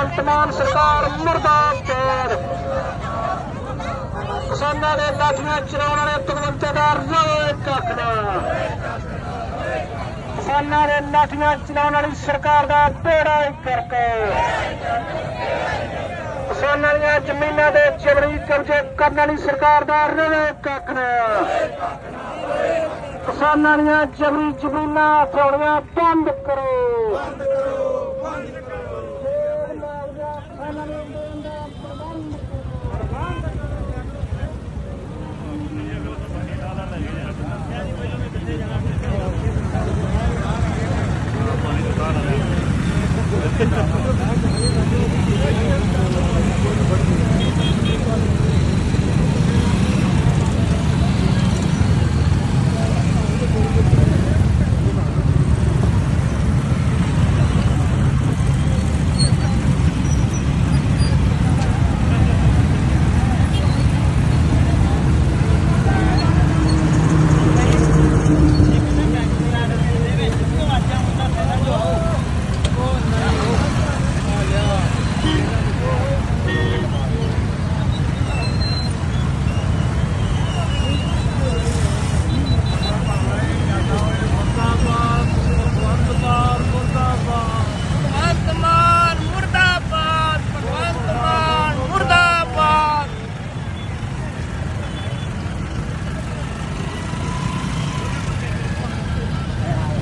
ਭਗਵੰਤ ਮਾਨ ਸਰਕਾਰ ਮੁਰਦਾਬਾਦ ਕਿਸਾਨਾਂ ਦੇ ਲਾਠੀਆਂ ਚਲਾਉਣ ਵਾਲੇ ਭਗਵੰਤ ਦਾ ਰੋਏ ਕੱਖਣਾ ਕਿਸਾਨਾਂ ਦੇ ਲਾਠੀਆਂ ਚਲਾਉਣ ਵਾਲੀ ਸਰਕਾਰ ਦਾ ਬੇੜਾ ਹੀ ਕਰਕੇ ਕਿਸਾਨਾਂ ਦੀਆਂ ਜ਼ਮੀਨਾਂ ਦੇ ਜਬਰੀ ਕਬਜ਼ੇ ਕਰਨ ਵਾਲੀ ਸਰਕਾਰ ਦਾ ਰੋਏ ਕੱਖਣਾ ਕਿਸਾਨਾਂ ਦੀਆਂ ਜਬਰੀ ਜ਼ਮੀਨਾਂ ਫੋੜੀਆਂ ਬੰਦ ਕਰੋ।